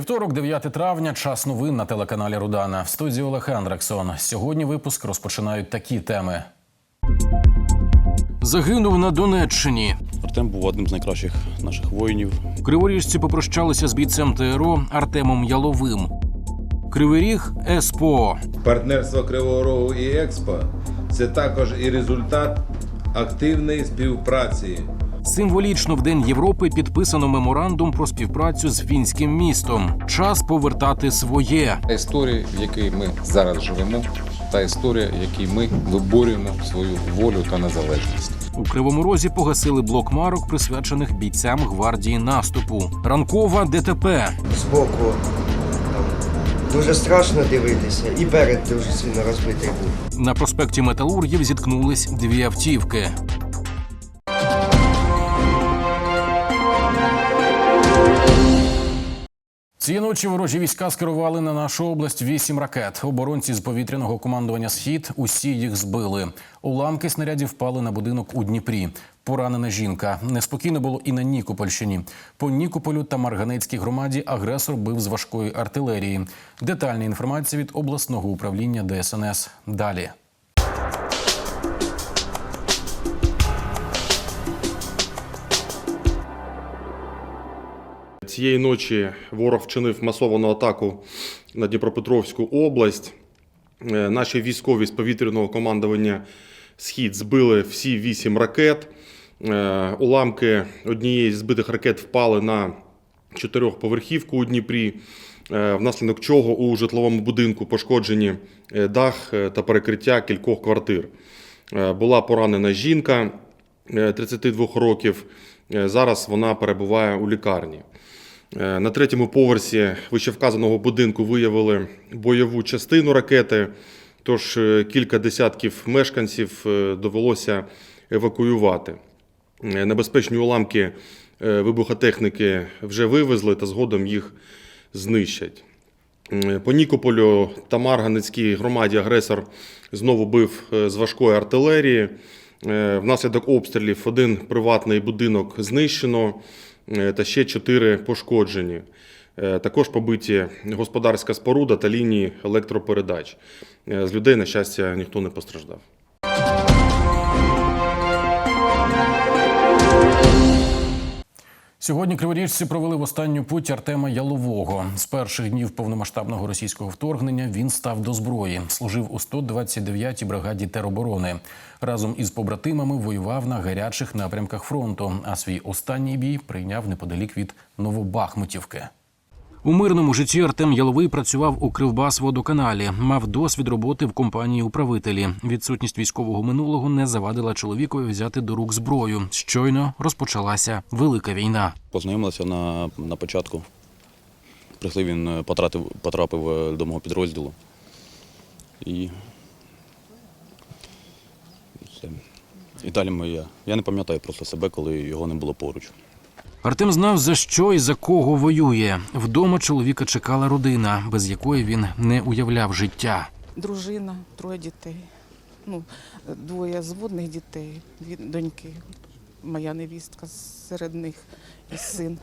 Вівторок, 9 травня, час новин на телеканалі Рудана. В студії Олег Андрексон. Сьогодні випуск розпочинають такі теми. Загинув на Донеччині. Артем був одним з найкращих наших воїнів. Криворіжці попрощалися з бійцем ТРО Артемом Яловим. Кривий Ріг ЕСПО. Партнерство Кривого Рогу і Експо це також і результат активної співпраці. Символічно в День Європи підписано меморандум про співпрацю з фінським містом. Час повертати своє. Та історія, в якій ми зараз живемо, та історія, в якій ми виборюємо свою волю та незалежність. У Кривому Розі погасили блок марок, присвячених бійцям гвардії наступу. Ранкова ДТП. збоку там дуже страшно дивитися, і перед дуже сильно розбитий був. На проспекті Металургів зіткнулись дві автівки. Цієї ночі ворожі війська скерували на нашу область вісім ракет. Оборонці з повітряного командування Схід усі їх збили. Уламки снарядів впали на будинок у Дніпрі. Поранена жінка. Неспокійно було і на Нікопольщині. По Нікополю та Марганецькій громаді агресор бив з важкої артилерії. Детальна інформація від обласного управління ДСНС. Далі. Цієї ночі ворог вчинив масовану атаку на Дніпропетровську область. Е, Наші військові з повітряного командування Схід збили всі вісім ракет. Е, Уламки однієї з збитих ракет впали на чотирьохповерхівку у Дніпрі, е, внаслідок чого у житловому будинку пошкоджені дах та перекриття кількох квартир. Була поранена жінка е, 32 років. Зараз вона перебуває у лікарні. Е, На третьому поверсі вищевказаного будинку виявили бойову частину ракети, тож е, кілька десятків мешканців е, довелося евакуювати. Небезпечні уламки вибухотехніки вже вивезли та згодом їх знищать. По Нікополю та Марганецькій громаді агресор знову бив з важкої артилерії. Внаслідок обстрілів один приватний будинок знищено та ще чотири пошкоджені. Е, Також побиті господарська споруда та лінії електропередач. Е, З людей, на щастя, ніхто не постраждав. Сьогодні криворіжці провели в останню путь Артема Ялового. З перших днів повномасштабного російського вторгнення він став до зброї, служив у 129-й бригаді тероборони. Разом із побратимами воював на гарячих напрямках фронту. А свій останній бій прийняв неподалік від Новобахмутівки. У мирному житті Артем Яловий працював у Кривбасводоканалі, мав досвід роботи в компанії управителі. Відсутність військового минулого не завадила чоловікові взяти до рук зброю. Щойно розпочалася велика війна. Познайомилися на, на початку. Прийшли він е, потратив, потрапив е, до мого підрозділу. І. Все. І далі ми, я не пам'ятаю просто себе, коли його не було поруч. Артем знав за що і за кого воює. Вдома чоловіка чекала родина, без якої він не уявляв життя. дружина, троє дітей. Ну, двоє зводних дітей, дві доньки. Моя невістка серед них і син.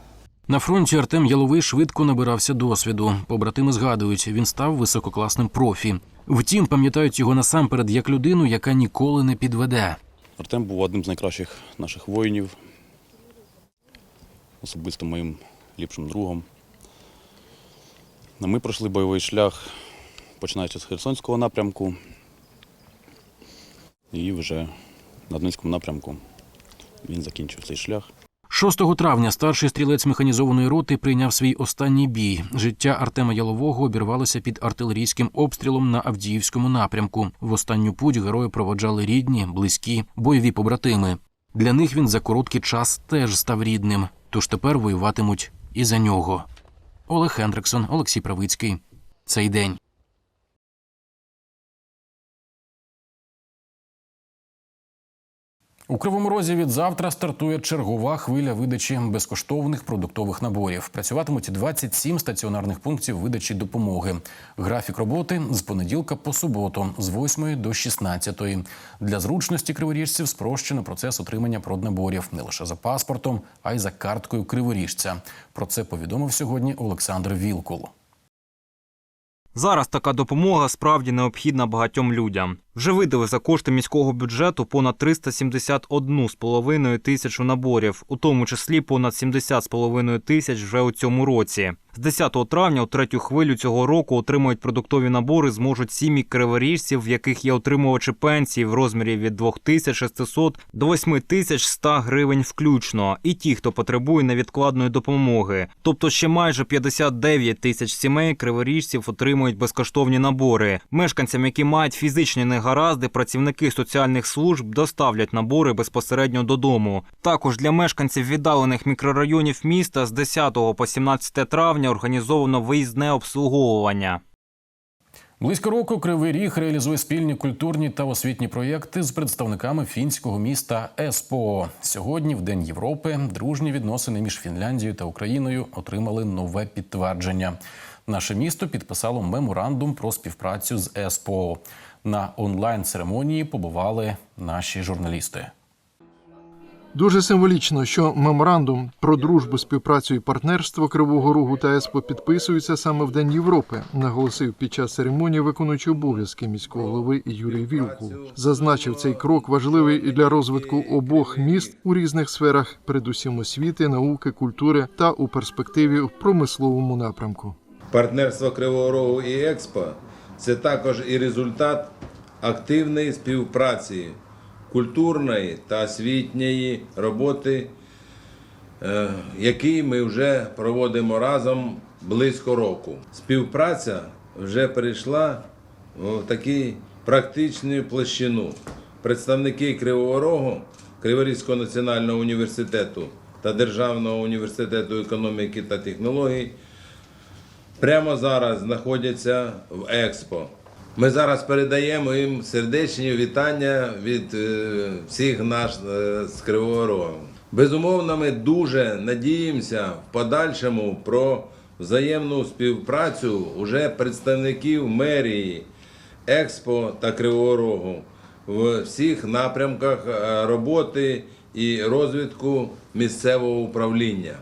На фронті Артем Яловий швидко набирався досвіду. Побратими згадують, він став висококласним профі. Втім, пам'ятають його насамперед як людину, яка ніколи не підведе. Артем був одним з найкращих наших воїнів, особисто моїм ліпшим другом. Ми пройшли бойовий шлях, починаючи з Херсонського напрямку. І вже на Донецькому напрямку він закінчив цей шлях. 6 травня старший стрілець механізованої роти прийняв свій останній бій. Життя Артема Ялового обірвалося під артилерійським обстрілом на Авдіївському напрямку. В останню путь герої проводжали рідні, близькі, бойові побратими. Для них він за короткий час теж став рідним, тож тепер воюватимуть і за нього. Олег Хендриксон, Олексій Правицький. Цей день. У Кривому Розі від завтра стартує чергова хвиля видачі безкоштовних продуктових наборів. Працюватимуть 27 стаціонарних пунктів видачі допомоги. Графік роботи з понеділка по суботу з 8 до 16. Для зручності криворіжців спрощено процес отримання проднаборів не лише за паспортом, а й за карткою криворіжця. Про це повідомив сьогодні Олександр Вілкул. Зараз така допомога справді необхідна багатьом людям. Вже видали за кошти міського бюджету понад 371,5 тисячу наборів, у тому числі понад 70,5 тисяч вже у цьому році. З 10 травня у третю хвилю цього року отримують продуктові набори зможуть сім'ї криворіжців, в яких є отримувачі пенсії в розмірі від 2600 до 8100 гривень включно, і ті, хто потребує невідкладної допомоги. Тобто ще майже 59 тисяч сімей криворіжців отримують безкоштовні набори. Мешканцям, які мають фізичні негаразди, працівники соціальних служб доставлять набори безпосередньо додому. Також для мешканців віддалених мікрорайонів міста з 10 по 17 травня організовано виїзне обслуговування. Близько року Кривий Ріг реалізує спільні культурні та освітні проєкти з представниками фінського міста Еспо. Сьогодні, в День Європи, дружні відносини між Фінляндією та Україною отримали нове підтвердження. Наше місто підписало меморандум про співпрацю з Еспо. На онлайн церемонії побували наші журналісти. Дуже символічно, що меморандум про дружбу, співпрацю і партнерство Кривого Рогу та ЕСПО підписується саме в День Європи, наголосив під час церемонії виконуючий обов'язки міського голови Юрій Вілкул. Зазначив цей крок важливий і для розвитку обох міст у різних сферах, передусім освіти, науки, культури та у перспективі в промисловому напрямку. Партнерство Кривого Рогу і Експо це також і результат активної співпраці культурної та освітньої роботи, е, який ми вже проводимо разом близько року. Співпраця вже перейшла в таку практичну площину. Представники Кривого Рогу, Криворізького національного університету та Державного університету економіки та технологій прямо зараз знаходяться в Експо. Ми зараз передаємо їм сердечні вітання від е, всіх нас е, з Кривого Рогу. Безумовно, ми дуже надіємося в подальшому про взаємну співпрацю уже представників мерії, Експо та Кривого Рогу в всіх напрямках е, роботи і розвитку місцевого управління.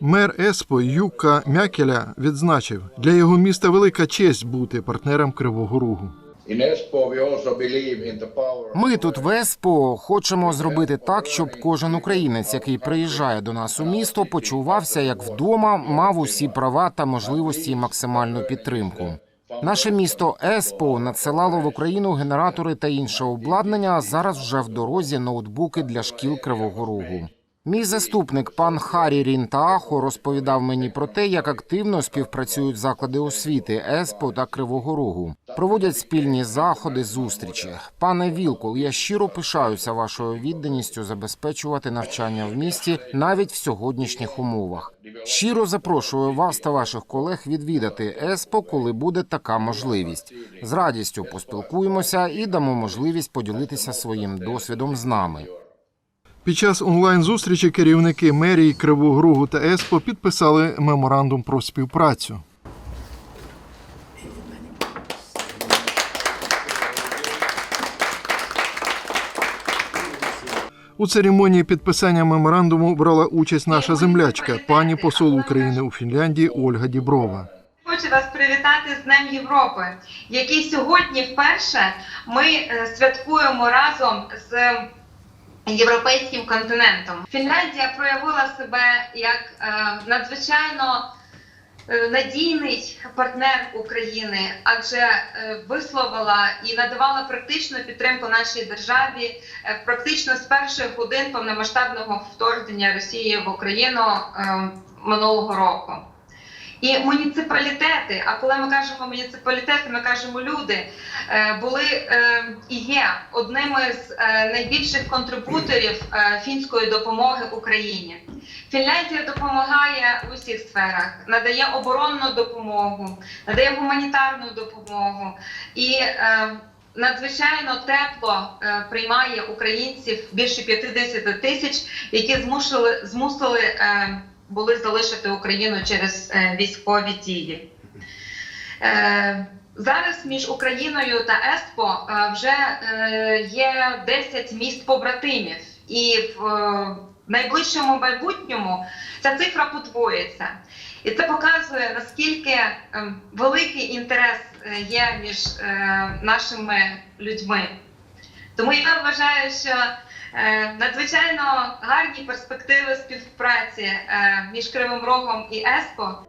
Мер Еспо Юка Мякеля відзначив, для його міста велика честь бути партнером Кривого Рогу. Ми тут в ЕСПО хочемо зробити так, щоб кожен українець, який приїжджає до нас у місто, почувався як вдома, мав усі права та можливості і максимальну підтримку. Наше місто ЕСПО надсилало в Україну генератори та інше обладнання. а Зараз вже в дорозі ноутбуки для шкіл Кривого Рогу. Мій заступник пан Харі Рінтаахо розповідав мені про те, як активно співпрацюють заклади освіти ЕСПО та Кривого Рогу. Проводять спільні заходи, зустрічі. Пане Вілкул, я щиро пишаюся вашою відданістю забезпечувати навчання в місті навіть в сьогоднішніх умовах. Щиро запрошую вас та ваших колег відвідати ЕСПО, коли буде така можливість. З радістю поспілкуємося і дамо можливість поділитися своїм досвідом з нами. Під час онлайн-зустрічі керівники мерії Кривого Рогу та ЕСПО підписали меморандум про співпрацю. У церемонії підписання меморандуму брала участь наша землячка, пані посол України у Фінляндії Ольга Діброва. Хочу вас привітати з Днем Європи, який сьогодні вперше ми е, святкуємо разом з європейським континентом. Фінляндія проявила себе як е, надзвичайно е, надійний партнер України, адже е, висловила і надавала практичну підтримку нашій державі практично з перших годин повномасштабного вторгнення Росії в Україну минулого року. І муніципалітети, а коли ми кажемо муніципалітети, ми кажемо люди, е, були е, і є одними з е, найбільших контрибуторів фінської допомоги Україні. Фінляндія допомагає в усіх сферах, надає оборонну допомогу, надає гуманітарну допомогу і надзвичайно тепло приймає українців більше 50 тисяч, які змусили, змусили були залишити Україну через е, військові дії. Е, Зараз між Україною та ЕСПО е, вже є 10 міст побратимів, і в найближчому майбутньому ця цифра подвоїться. І це показує наскільки великий інтерес є між нашими людьми. Тому я вважаю, що надзвичайно гарні перспективи співпраці е, між Кривим Рогом і ЕСПО.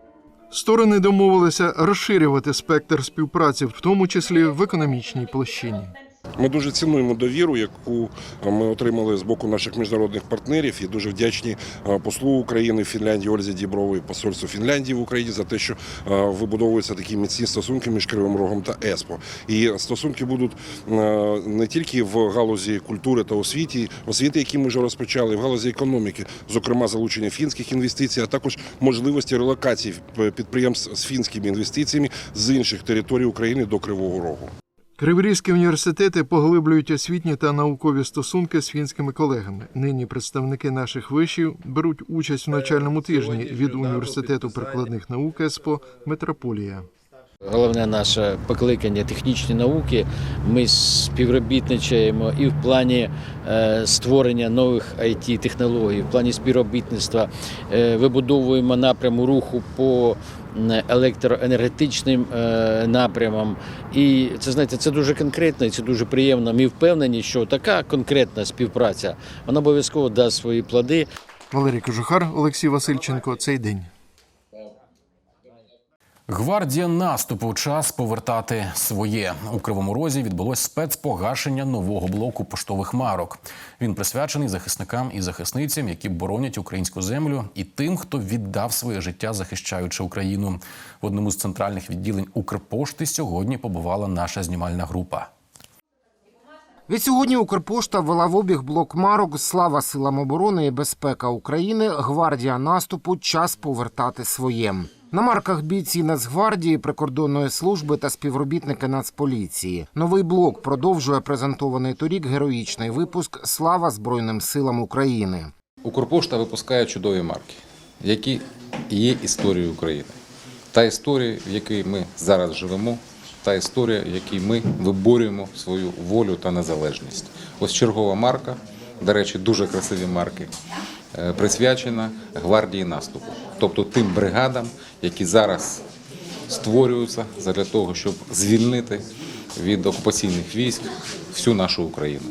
Сторони домовилися розширювати спектр співпраці, в тому числі в економічній площині. Ми дуже цінуємо довіру, яку ми отримали з боку наших міжнародних партнерів, і дуже вдячні е, послу України в Фінляндії Ользі Дібрової, посольству Фінляндії в Україні за те, що е, вибудовуються такі міцні стосунки між Кривим Рогом та ЕСПО. І стосунки будуть е, не тільки в галузі культури та освіті, освіти, які ми вже розпочали, в галузі економіки, зокрема залучення фінських інвестицій, а також можливості релокації підприємств з фінськими інвестиціями з інших територій України до Кривого Рогу. Криворізькі університети поглиблюють освітні та наукові стосунки з фінськими колегами. Нині представники наших вишів беруть участь у навчальному тижні від університету прикладних наук ЕСПО Метрополія. Головне наше покликання технічні науки. Ми співробітничаємо і в плані е, створення нових it технологій, в плані співробітництва е, вибудовуємо напряму руху по електроенергетичним напрямом. І це знаєте, це дуже конкретно і це дуже приємно. Ми впевнені, що така конкретна співпраця вона обов'язково дасть свої плоди. Валерій Кожухар, Олексій Васильченко. Цей день. Гвардія наступу час повертати своє у кривому розі. Відбулось спецпогашення нового блоку поштових марок. Він присвячений захисникам і захисницям, які боронять українську землю, і тим, хто віддав своє життя, захищаючи Україну. В одному з центральних відділень Укрпошти сьогодні побувала наша знімальна група. Відсьогодні Укрпошта ввела в обіг блок марок Слава силам оборони і безпека України. Гвардія наступу. Час повертати своє. На марках бійці Нацгвардії, прикордонної служби та співробітники Нацполіції. Новий блок продовжує презентований торік героїчний випуск Слава Збройним силам України. Укрпошта випускає чудові марки, які є історією України. Та історія, в якій ми зараз живемо, та історія, в якій ми виборюємо свою волю та незалежність. Ось чергова марка, до речі, дуже красиві марки, е, присвячена гвардії наступу, тобто тим бригадам, які зараз створюються для того, щоб звільнити від окупаційних військ всю нашу Україну.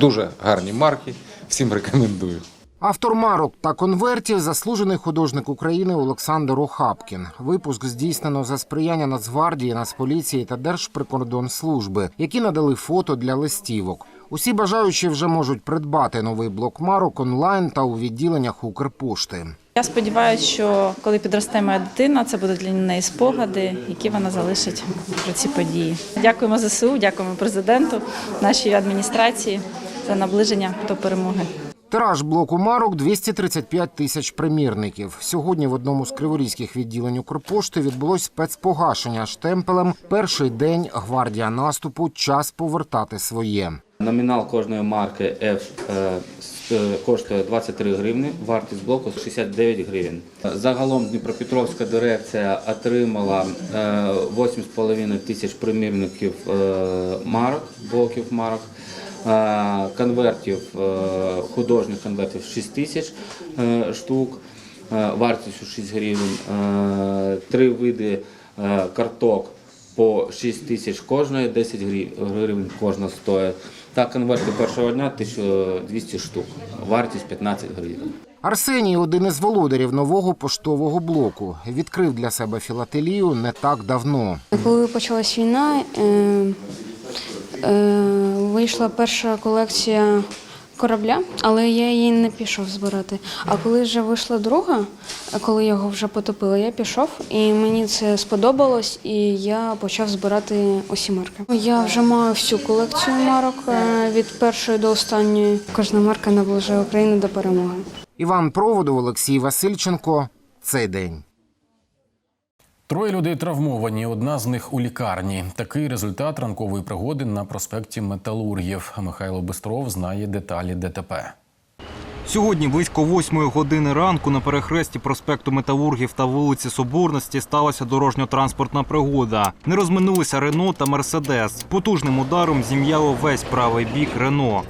Дуже гарні марки, всім рекомендую. Автор марок та конвертів заслужений художник України Олександр Охапкін. Випуск здійснено за сприяння Нацгвардії, Нацполіції та Держприкордонслужби, які надали фото для листівок. Усі бажаючі вже можуть придбати новий блок марок онлайн та у відділеннях Укрпошти. Я сподіваюся, що коли підросте моя дитина, це будуть для неї спогади, які вона залишить про ці події. Дякуємо ЗСУ, дякуємо президенту, нашій адміністрації за наближення до перемоги. Тираж блоку марок 235 тисяч примірників. Сьогодні в одному з криворізьких відділень Укрпошти відбулось спецпогашення штемпелем. Перший день гвардія наступу. Час повертати своє. Номінал кожної марки F е, коштує 23 гривні, вартість блоку 69 гривень. Загалом Дніпропетровська дирекція отримала е, 8,5 тисяч примірників е, марок, блоків марок. Е, Конвертів, е, художніх конвертів 6 тисяч е, штук, е, вартістю 6 гривень, Е, три види е, карток по 6 тисяч кожної, 10 гривень кожна стоїть. Та конверти першого дня 1200 штук, вартість 15 гривень. Арсеній, один із володарів нового поштового блоку, відкрив для себе філателію не так давно. Коли почалась війна, е, е, вийшла перша колекція корабля, але я її не пішов збирати. А коли вже вийшла друга, коли його вже потопили, я пішов, і мені це сподобалось, і я почав збирати усі марки. Я вже маю всю колекцію марок е, від першої до останньої. Кожна марка наближає Україну до перемоги. Іван Проводов, Олексій Васильченко. Цей день. Троє людей травмовані. Одна з них у лікарні. Такий результат ранкової пригоди на проспекті Металургів. Михайло Бистров знає деталі ДТП. Сьогодні близько восьмої години ранку на перехресті проспекту Металургів та вулиці Соборності сталася дорожньо-транспортна пригода. Не розминулися Рено та Мерседес. Потужним ударом зім'яло весь правий бік Рено.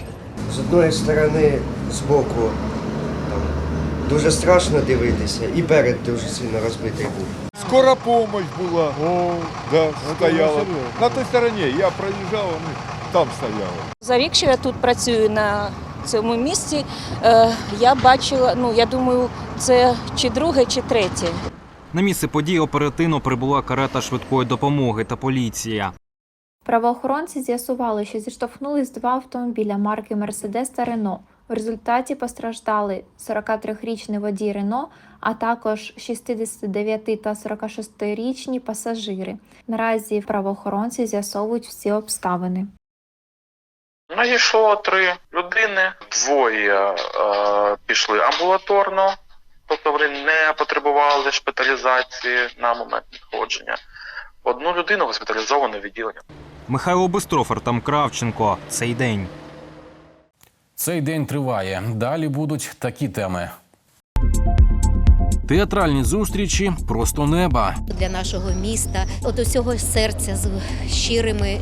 З одної сторони, з боку, там, дуже страшно дивитися, і перед дуже сильно розбитий був. Скора помощь була. О, да, стояла. На той стороні. Я проїжджав, вони там стояли. За рік, що я тут працюю на цьому місці, е, я бачила, ну я думаю, це чи друге, чи третє. На місце події оперативно прибула карета швидкої допомоги та поліція. Правоохоронці з'ясували, що зіштовхнулись два автомобіля марки Мерседес та Рено. В результаті постраждали 43-річний водій Рено, а також 69 та 46-річні пасажири. Наразі правоохоронці з'ясовують всі обставини. Надійшло три людини, двоє е, пішли амбулаторно, тобто вони не потребували шпиталізації на момент надходження. Одну людину госпіталізовано відділення. Михайло Бистров, Артем Кравченко. Цей день. Цей день триває. Далі будуть такі теми. Театральні зустрічі просто неба. для нашого міста. От усього серця з щирими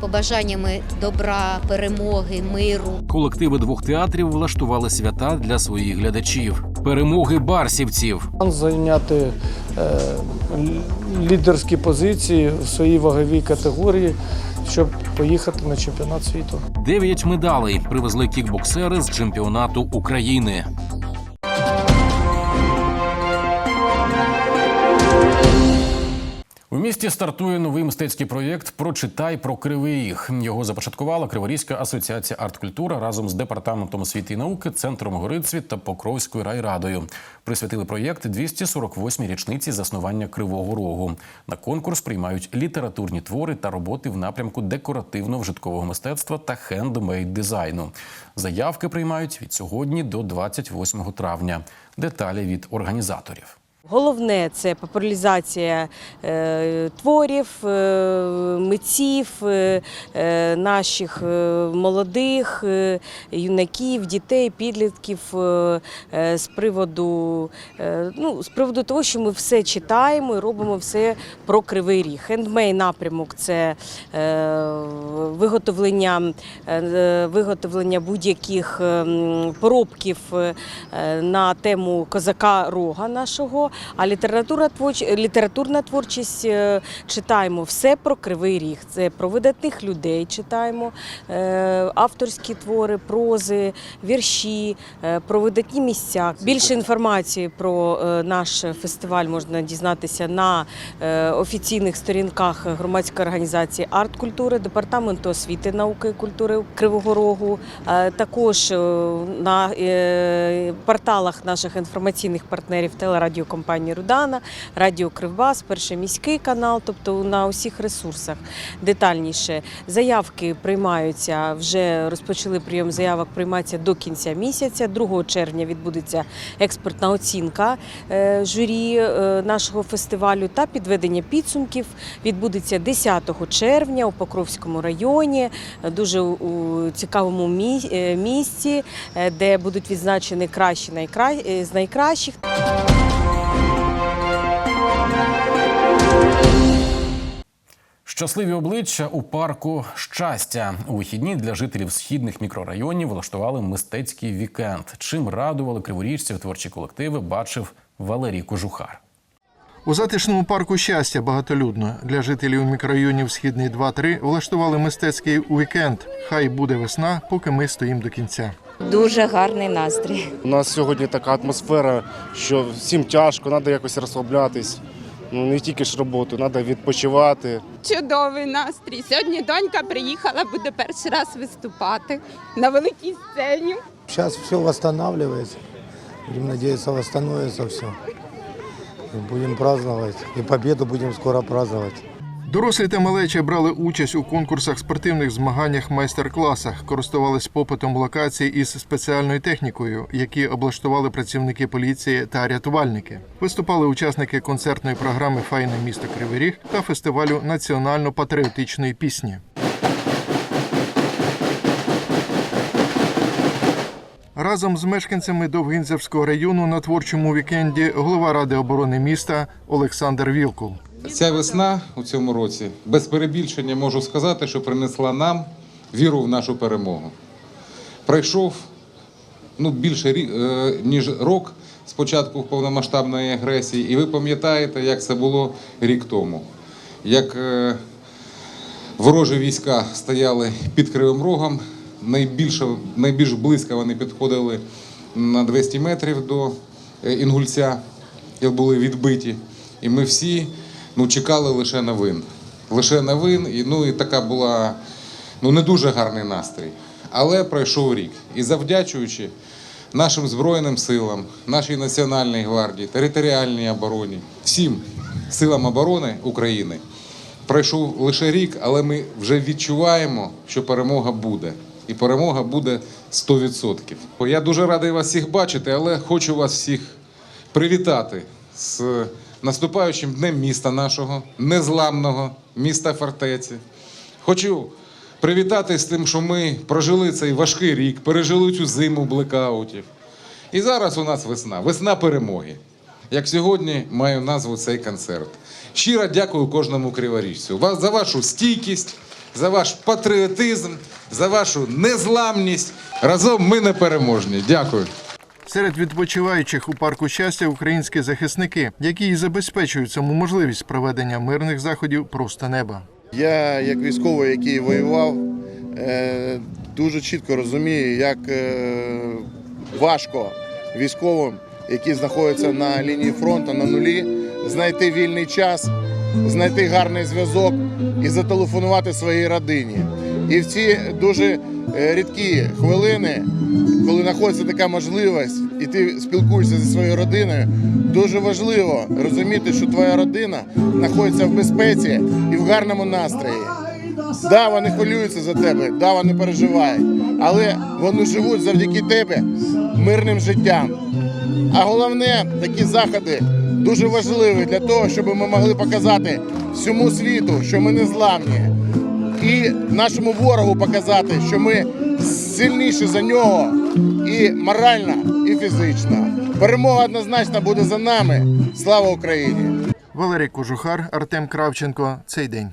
побажаннями добра, перемоги, миру. Колективи двох театрів влаштували свята для своїх глядачів. Перемоги барсівців. Зайняти е, лідерські позиції в своїй ваговій категорії, щоб поїхати на чемпіонат світу. Дев'ять медалей привезли кікбоксери з чемпіонату України. У місті стартує новий мистецький проєкт Прочитай про кривий. Його започаткувала Криворізька асоціація арткультура разом з департаментом освіти і науки, центром Горицвіт та Покровською райрадою. Присвятили проєкт 248-й річниці заснування Кривого Рогу. На конкурс приймають літературні твори та роботи в напрямку декоративно-вжиткового мистецтва та хендмейд дизайну. Заявки приймають від сьогодні до 28 травня. Деталі від організаторів. Головне це популяризація е, творів, е, митців, е, наших молодих, юнаків, дітей, підлітків з приводу, ну, з приводу того, що ми все читаємо і робимо все про кривий ріг. Хендмей напрямок це виготовлення, виготовлення будь-яких е, поробків на тему козака рога нашого. А література творч- літературна творчість е, читаємо все про кривий ріг. Це про видатних людей читаємо, е, авторські твори, прози, вірші, е, про видатні місця. Більше інформації про наш фестиваль можна дізнатися на офіційних сторінках громадської організації арт культури, департаменту освіти, науки і культури Кривого Рогу. Також на порталах наших інформаційних партнерів телерадіокомпанії Рудана, Радіо Кривбас, Перший міський канал, тобто на усіх ресурсах детальніше. Заявки приймаються, вже розпочали прийом заявок, приймаються до кінця місяця. 2 червня відбудеться експертна оцінка е, журі е, нашого фестивалю та підведення підсумків відбудеться 10 червня у Покровському районі, е, дуже у цікавому місці, де будуть відзначені кращі з найкращих. Щасливі обличчя у парку щастя у вихідні для жителів східних мікрорайонів влаштували мистецький вікенд. Чим радували криворіжців творчі колективи, бачив Валерій Кожухар. У затишному парку щастя багатолюдно для жителів мікрорайонів Східний 2-3 влаштували мистецький уікенд. Хай буде весна, поки ми стоїмо до кінця. Дуже гарний настрій. У нас сьогодні така атмосфера, що всім тяжко, треба якось розслаблятись. Ну не тільки ж роботу, треба відпочивати. Чудовий настрій. Сьогодні донька приїхала, буде перший раз виступати на великій сцені. Зараз все відновлюється. Будемо сподіватися, відновиться все. Будемо празнувати. праздновать. И победу будем скоро праздновать. Дорослі та малечі брали участь у конкурсах, спортивних змаганнях, майстер-класах, користувались попитом локацій із спеціальною технікою, які облаштували працівники поліції та рятувальники. Виступали учасники концертної програми Файне місто Кривий Ріг та фестивалю національно-патріотичної пісні. Разом з мешканцями Довгинцевського району на творчому вікенді голова ради оборони міста Олександр Вілкул. Ця весна у цьому році без перебільшення можу сказати, що принесла нам віру в нашу перемогу. Пройшов ну, більше е, ніж рок з початку повномасштабної агресії, і ви пам'ятаєте, як це було рік тому. Як е, ворожі війська стояли під Кривим Рогом, найбільше, найбільш близько вони підходили на 200 метрів до е, Інгульця, і були відбиті. І ми всі ну, чекали лише новин. Лише новин, і, ну, і така була ну, не дуже гарний настрій. Але пройшов рік. І завдячуючи нашим Збройним силам, нашій Національній гвардії, територіальній обороні, всім силам оборони України, пройшов лише рік, але ми вже відчуваємо, що перемога буде. І перемога буде 100%. Я дуже радий вас всіх бачити, але хочу вас всіх привітати з наступаючим днем міста нашого, незламного міста фортеці. Хочу привітати з тим, що ми прожили цей важкий рік, пережили цю зиму блекаутів. І зараз у нас весна, весна перемоги. Як сьогодні маю назву цей концерт. Щиро дякую кожному криворіжцю за вашу стійкість, за ваш патріотизм, за вашу незламність. Разом ми непереможні. Дякую. Серед відпочиваючих у парку щастя українські захисники, які і забезпечують цьому можливість проведення мирних заходів просто неба. Я, як військовий, який воював, е, дуже чітко розумію, як е, важко військовим, які знаходяться на лінії фронту на нулі, знайти вільний час, знайти гарний зв'язок і зателефонувати своїй родині. І в ці дуже е, рідкі хвилини, коли знаходиться така можливість, і ти спілкуєшся зі своєю родиною, дуже важливо розуміти, що твоя родина знаходиться в безпеці і в гарному настрої. Да, вони хвилюються за тебе, да, вони переживають, але вони живуть завдяки тебе мирним життям. А головне, такі заходи дуже важливі для того, щоб ми могли показати всьому світу, що ми не зламні, і нашому ворогу показати, що ми сильніші за нього і морально, і фізично. Перемога однозначно буде за нами. Слава Україні! Валерій Кожухар, Артем Кравченко. Цей день.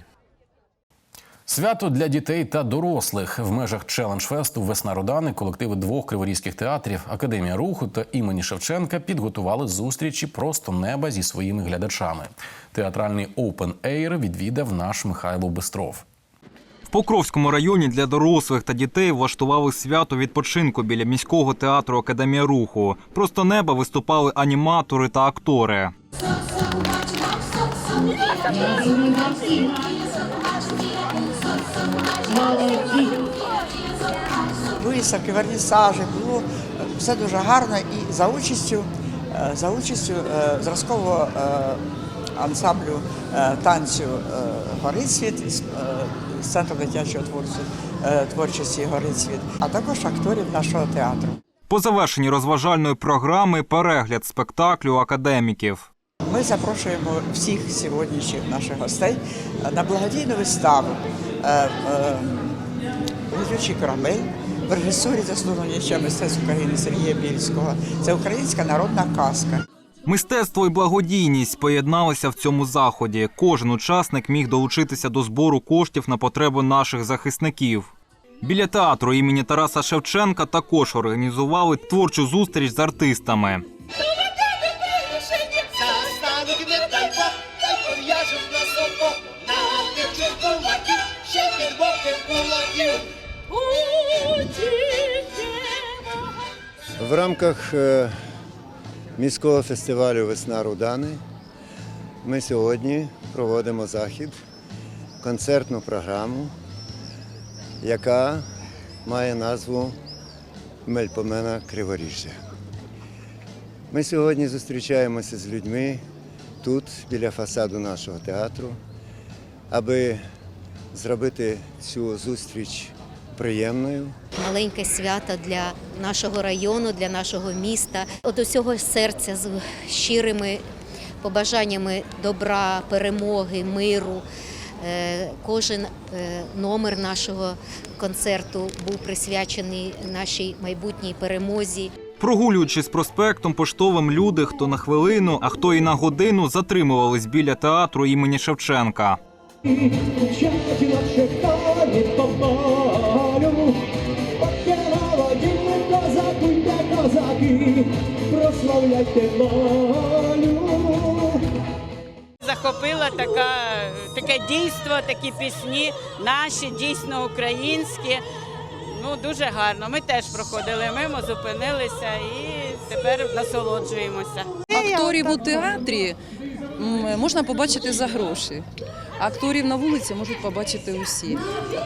Свято для дітей та дорослих в межах челендж-фесту Весна Родани колективи двох криворізьких театрів Академія руху та імені Шевченка підготували зустрічі просто неба зі своїми глядачами. Театральний Open Air відвідав наш Михайло Бистров. Покровському районі для дорослих та дітей влаштували свято відпочинку біля міського театру Академія руху. Просто неба виступали аніматори та актори. виставки, вернісажі, було все дуже гарно і за участю, е, за участю е, зразкового е, ансамблю танцю е, з центру дитячої творчості, е, творчості Горицвіт, а також акторів нашого театру. По завершенні розважальної програми перегляд спектаклю академіків. Ми запрошуємо всіх сьогоднішніх наших гостей е, на благодійну виставу е, «Летючий корабель» в режисурі заслуженого діяча мистецтв України Сергія Більського. Це українська народна казка. Мистецтво і благодійність поєдналися в цьому заході. Кожен учасник міг долучитися до збору коштів на потреби наших захисників. Біля театру імені Тараса Шевченка також організували творчу зустріч з артистами. В рамках е, міського фестивалю Весна Рудани ми сьогодні проводимо захід, концертну програму, яка має назву Мельпомена Криворіжжя. Ми сьогодні зустрічаємося з людьми тут, біля фасаду нашого театру, аби зробити цю зустріч приємною. Маленьке свято для нашого району, для нашого міста. От усього серця з щирими побажаннями добра, перемоги, миру. Е, Кожен е, номер нашого концерту був присвячений нашій майбутній перемозі. Прогулюючись проспектом поштовим, люди, хто на хвилину, а хто і на годину, затримувались біля театру імені Шевченка. Прославляйте малю. Захопила така, таке дійство, такі пісні, наші дійсно українські. Ну, дуже гарно. Ми теж проходили мимо, зупинилися і тепер насолоджуємося. Акторів у театрі можна побачити за гроші. Акторів на вулиці можуть побачити усі.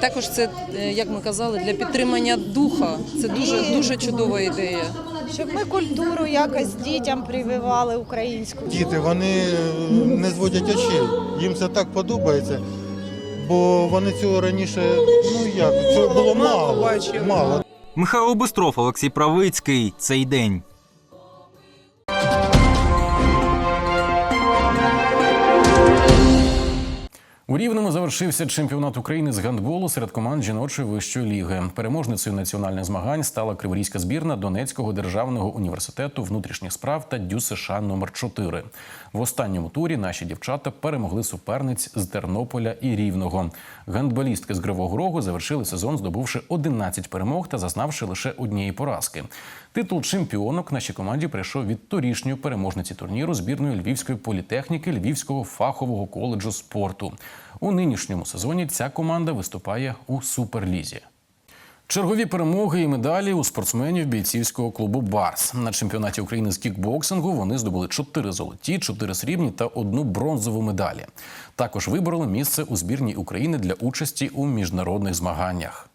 Також це, е, як ми казали, для підтримання духа. Це дуже дуже чудова ідея. Щоб ми культуру якось дітям прививали українську. Діти вони е, не зводять очей. Їм це так подобається, бо вони цього раніше, ну як, цього було мало. мало. Михайло Бистров, Олексій Правицький. Цей день. У Рівному завершився чемпіонат України з гандболу серед команд жіночої вищої ліги. Переможницею національних змагань стала криворізька збірна Донецького державного університету внутрішніх справ та ДЮС США номер 4 В останньому турі наші дівчата перемогли суперниць з Тернополя і Рівного. Гандболістки з Кривого Рогу завершили сезон, здобувши 11 перемог та зазнавши лише однієї поразки. Титул чемпіонок нашій команді прийшов від торішньої переможниці турніру збірної Львівської політехніки Львівського фахового коледжу спорту. У нинішньому сезоні ця команда виступає у суперлізі. Чергові перемоги і медалі у спортсменів бійцівського клубу Барс на чемпіонаті України з кікбоксингу. Вони здобули 4 золоті, 4 срібні та одну бронзову медалі. Також вибороли місце у збірній України для участі у міжнародних змаганнях.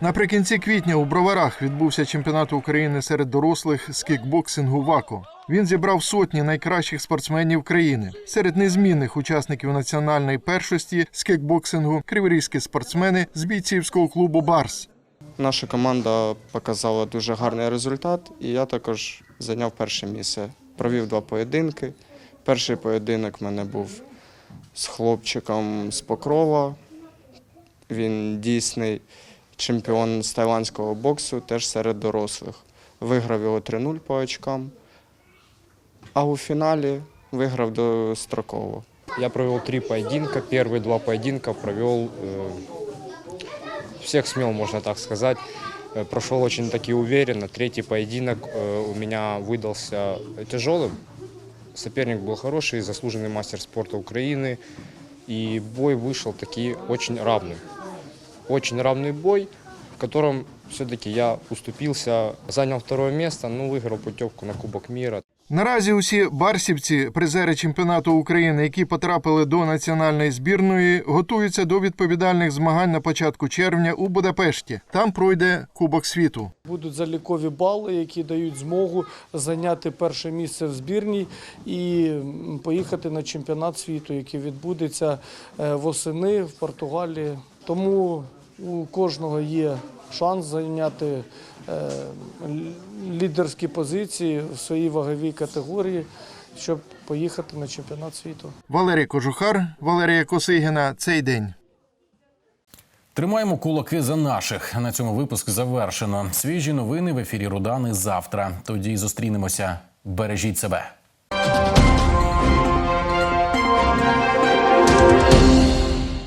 Наприкінці квітня у Броварах відбувся чемпіонат України серед дорослих з кікбоксингу ВАКО. Він зібрав сотні найкращих спортсменів країни. Серед незмінних учасників національної першості з кікбоксингу криворізькі спортсмени з бійцівського клубу Барс. Наша команда показала дуже гарний результат, і я також зайняв перше місце. Провів два поєдинки. Перший поєдинок в мене був з хлопчиком з Покрова. Він дійсний чемпіон з тайландського боксу, теж серед дорослих. Виграв його 3-0 по очкам, а у фіналі виграв достроково. Я провел три поединка. Первые два поединка провел, э, всех смел, можно так сказать. Э, Прошел очень таки уверенно. Третий поединок э, у меня выдался тяжелым. Соперник был хороший, заслуженный мастер спорта Украины. И бой вышел таки очень равным. Очень равный бой, в котором все-таки я уступился, занял второе место, но выиграл путевку на Кубок мира. Наразі усі барсівці, призери чемпіонату України, які потрапили до національної збірної, готуються до відповідальних змагань на початку червня у Будапешті. Там пройде Кубок світу. Будуть залікові бали, які дають змогу зайняти перше місце в збірній і поїхати на чемпіонат світу, який відбудеться е, восени в Португалії. Тому у кожного є шанс зайняти е, лідерські позиції в своїй ваговій категорії, щоб поїхати на чемпіонат світу. Валерій Кожухар, Валерія Косигіна. Цей день. Тримаємо кулаки за наших. На цьому випуск завершено. Свіжі новини в ефірі Рудани завтра. Тоді зустрінемося. Бережіть себе.